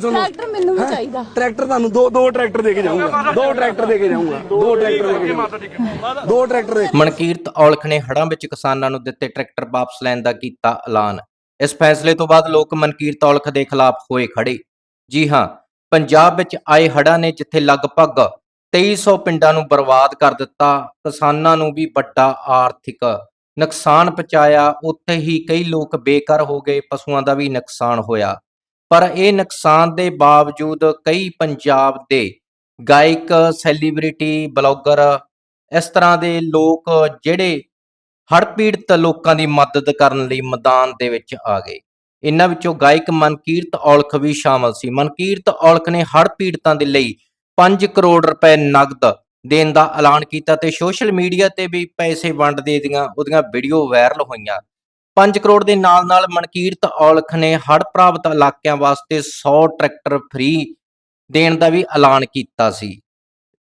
Tractor ਮੈਨੂੰ ਵੀ ਚਾਹੀਦਾ। Tractor ਤੁਹਾਨੂੰ ਦੋ ਦੋ ਟਰੈਕਟਰ ਦੇ ਕੇ ਜਾਊਂਗਾ। ਦੋ ਟਰੈਕਟਰ ਦੇ ਕੇ ਜਾਊਂਗਾ। ਦੋ ਟਰੈਕਟਰ ਦੇ ਕੇ ਜਾਊਂਗਾ। ਦੋ ਟਰੈਕਟਰ ਦੇ ਮਨਕੀਰਤ ਔਲਖ ਨੇ ਹੜ੍ਹਾਂ ਵਿੱਚ ਕਿਸਾਨਾਂ ਨੂੰ ਦਿੱਤੇ ਟਰੈਕਟਰ ਵਾਪਸ ਲੈਣ ਦਾ ਕੀਤਾ ਐਲਾਨ। ਇਸ ਫੈਸਲੇ ਤੋਂ ਬਾਅਦ ਲੋਕ ਮਨਕੀਰਤ ਔਲਖ ਦੇ ਖਿਲਾਫ ਹੋਏ ਖੜੇ। ਜੀ ਹਾਂ ਪੰਜਾਬ ਵਿੱਚ ਆਏ ਹੜ੍ਹਾਂ ਨੇ ਜਿੱਥੇ ਲਗਭਗ 2300 ਪਿੰਡਾਂ ਨੂੰ ਬਰਬਾਦ ਕਰ ਦਿੱਤਾ ਕਿਸਾਨਾਂ ਨੂੰ ਵੀ ਵੱਡਾ ਆਰਥਿਕ ਨੁਕਸਾਨ ਪਹੁੰਚਾਇਆ। ਉੱਥੇ ਹੀ ਕਈ ਲੋਕ ਬੇਘਰ ਹੋ ਗਏ ਪਸ਼ੂਆਂ ਦਾ ਵੀ ਨੁਕਸਾਨ ਹੋਇਆ। ਪਰ ਇਹ ਨੁਕਸਾਨ ਦੇ ਬਾਵਜੂਦ ਕਈ ਪੰਜਾਬ ਦੇ ਗਾਇਕ, ਸੈਲੀਬ੍ਰਿਟੀ, ਬਲੌਗਰ ਇਸ ਤਰ੍ਹਾਂ ਦੇ ਲੋਕ ਜਿਹੜੇ ਹੜ੍ਹ ਪੀੜਤ ਲੋਕਾਂ ਦੀ ਮਦਦ ਕਰਨ ਲਈ ਮੈਦਾਨ ਦੇ ਵਿੱਚ ਆ ਗਏ। ਇਹਨਾਂ ਵਿੱਚੋਂ ਗਾਇਕ ਮਨਕੀਰਤ ਔਲਖ ਵੀ ਸ਼ਾਮਲ ਸੀ। ਮਨਕੀਰਤ ਔਲਖ ਨੇ ਹੜ੍ਹ ਪੀੜਤਾਂ ਦੇ ਲਈ 5 ਕਰੋੜ ਰੁਪਏ ਨਗਦ ਦੇਣ ਦਾ ਐਲਾਨ ਕੀਤਾ ਤੇ ਸੋਸ਼ਲ ਮੀਡੀਆ ਤੇ ਵੀ ਪੈਸੇ ਵੰਡਦੇ ਦੀਆਂ ਉਹਦੀਆਂ ਵੀਡੀਓ ਵਾਇਰਲ ਹੋਈਆਂ। 5 ਕਰੋੜ ਦੇ ਨਾਲ ਨਾਲ ਮਨਕੀਰਤ ਔਲਖ ਨੇ ਹੜ੍ਹ ਪ੍ਰਭਾਵਿਤ ਇਲਾਕਿਆਂ ਵਾਸਤੇ 100 ਟਰੈਕਟਰ ਫ੍ਰੀ ਦੇਣ ਦਾ ਵੀ ਐਲਾਨ ਕੀਤਾ ਸੀ।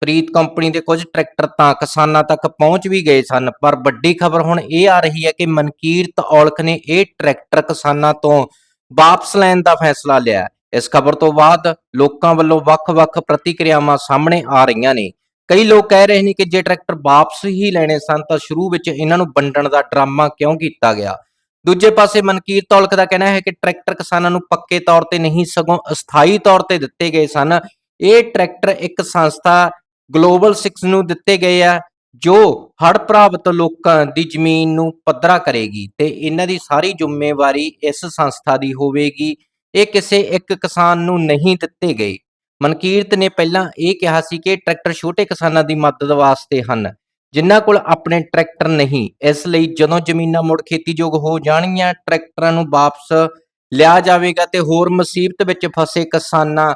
ਪ੍ਰੀਤ ਕੰਪਨੀ ਦੇ ਕੁਝ ਟਰੈਕਟਰ ਤਾਂ ਕਿਸਾਨਾਂ ਤੱਕ ਪਹੁੰਚ ਵੀ ਗਏ ਸਨ, ਪਰ ਵੱਡੀ ਖਬਰ ਹੁਣ ਇਹ ਆ ਰਹੀ ਹੈ ਕਿ ਮਨਕੀਰਤ ਔਲਖ ਨੇ ਇਹ ਟਰੈਕਟਰ ਕਿਸਾਨਾਂ ਤੋਂ ਵਾਪਸ ਲੈਣ ਦਾ ਫੈਸਲਾ ਲਿਆ ਇਸ ਖਬਰ ਤੋਂ ਬਾਅਦ ਲੋਕਾਂ ਵੱਲੋਂ ਵੱਖ-ਵੱਖ ਪ੍ਰਤੀਕਿਰਿਆਵਾਂ ਸਾਹਮਣੇ ਆ ਰਹੀਆਂ ਨੇ। ਕਈ ਲੋਕ ਕਹਿ ਰਹੇ ਨੇ ਕਿ ਜੇ ਟਰੈਕਟਰ ਵਾਪਸ ਹੀ ਲੈਣੇ ਸਨ ਤਾਂ ਸ਼ੁਰੂ ਵਿੱਚ ਇਹਨਾਂ ਨੂੰ ਵੰਡਣ ਦਾ ਡਰਾਮਾ ਕਿਉਂ ਕੀਤਾ ਗਿਆ? ਦੂਜੇ ਪਾਸੇ ਮਨਕੀਰਤ ਔਲਖ ਦਾ ਕਹਿਣਾ ਹੈ ਕਿ ਟਰੈਕਟਰ ਕਿਸਾਨਾਂ ਨੂੰ ਪੱਕੇ ਤੌਰ ਤੇ ਨਹੀਂ ਸਗੋਂ ਅਸਥਾਈ ਤੌਰ ਤੇ ਦਿੱਤੇ ਗਏ ਸਨ। ਇਹ ਟਰੈਕਟਰ ਇੱਕ ਸੰਸਥਾ ਗਲੋਬਲ 6 ਨੂੰ ਦਿੱਤੇ ਗਏ ਆ, ਜੋ ਹੜ੍ਹ ਪ੍ਰਭਾਵਿਤ ਲੋਕਾਂ ਦੀ ਜ਼ਮੀਨ ਨੂੰ ਪੱਧਰਾ ਕਰੇਗੀ ਤੇ ਇਹਨਾਂ ਦੀ ਸਾਰੀ ਜ਼ਿੰਮੇਵਾਰੀ ਇਸ ਸੰਸਥਾ ਦੀ ਹੋਵੇਗੀ। ਇਹ ਕਿਸੇ ਇੱਕ ਕਿਸਾਨ ਨੂੰ ਨਹੀਂ ਦਿੱਤੇ ਗਏ। ਮਨਕੀਰਤ ਨੇ ਪਹਿਲਾਂ ਇਹ ਕਿਹਾ ਸੀ ਕਿ ਟਰੈਕਟਰ ਛੋਟੇ ਕਿਸਾਨਾਂ ਦੀ ਮਦਦ ਵਾਸਤੇ ਹਨ। ਜਿਨ੍ਹਾਂ ਕੋਲ ਆਪਣੇ ਟਰੈਕਟਰ ਨਹੀਂ, ਇਸ ਲਈ ਜਦੋਂ ਜ਼ਮੀਨਾਂ ਮੁੜ ਖੇਤੀਯੋਗ ਹੋ ਜਾਣਗੀਆਂ, ਟਰੈਕਟਰਾਂ ਨੂੰ ਵਾਪਸ ਲਿਆ ਜਾਵੇਗਾ ਤੇ ਹੋਰ ਮੁਸੀਬਤ ਵਿੱਚ ਫਸੇ ਕਿਸਾਨਾਂ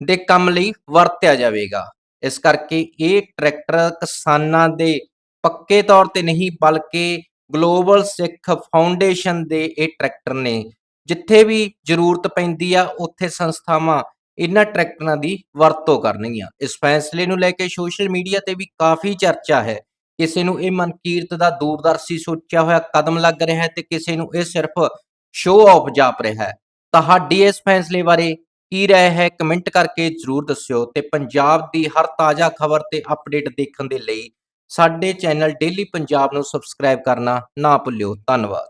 ਦੇ ਕੰਮ ਲਈ ਵਰਤਿਆ ਜਾਵੇਗਾ। ਇਸ ਕਰਕੇ ਇਹ ਟਰੈਕਟਰ ਕਿਸਾਨਾਂ ਦੇ ਪੱਕੇ ਤੌਰ ਤੇ ਨਹੀਂ, ਬਲਕਿ ਗਲੋਬਲ ਸਿੱਖ ਫਾਊਂਡੇਸ਼ਨ ਦੇ ਇਹ ਟਰੈਕਟਰ ਨੇ। ਜਿੱਥੇ ਵੀ ਜ਼ਰੂਰਤ ਪੈਂਦੀ ਆ, ਉੱਥੇ ਸੰਸਥਾਵਾਂ ਇਹਨਾਂ ਟਰੈਕਟਰਾਂ ਦੀ ਵਰਤੋਂ ਕਰਨਗੀਆਂ। ਇਸ ਫੈਸਲੇ ਨੂੰ ਲੈ ਕੇ ਸੋਸ਼ਲ ਮੀਡੀਆ ਤੇ ਵੀ ਕਾਫੀ ਚਰਚਾ ਹੈ। ਕਿਸੇ ਨੂੰ ਇਹ ਮਨਕੀਰਤ ਦਾ ਦੂਰਦਰਸ਼ੀ ਸੋਚਿਆ ਹੋਇਆ ਕਦਮ ਲੱਗ ਰਿਹਾ ਹੈ ਤੇ ਕਿਸੇ ਨੂੰ ਇਹ ਸਿਰਫ ਸ਼ੋਅ ਆਫ ਜਾਪ ਰਿਹਾ ਹੈ। ਤੁਹਾਡੀ ਇਸ ਫੈਸਲੇ ਬਾਰੇ ਕੀ ਰਾਏ ਹੈ? ਕਮੈਂਟ ਕਰਕੇ ਜਰੂਰ ਦੱਸਿਓ ਤੇ ਪੰਜਾਬ ਦੀ ਹਰ ਤਾਜ਼ਾ ਖਬਰ ਤੇ ਅਪਡੇਟ ਦੇਖਣ ਦੇ ਲਈ ਸਾਡੇ ਚੈਨਲ ਡੇਲੀ ਪੰਜਾਬ ਨੂੰ ਸਬਸਕ੍ਰਾਈਬ ਕਰਨਾ ਨਾ ਭੁੱਲਿਓ। ਧੰਨਵਾਦ।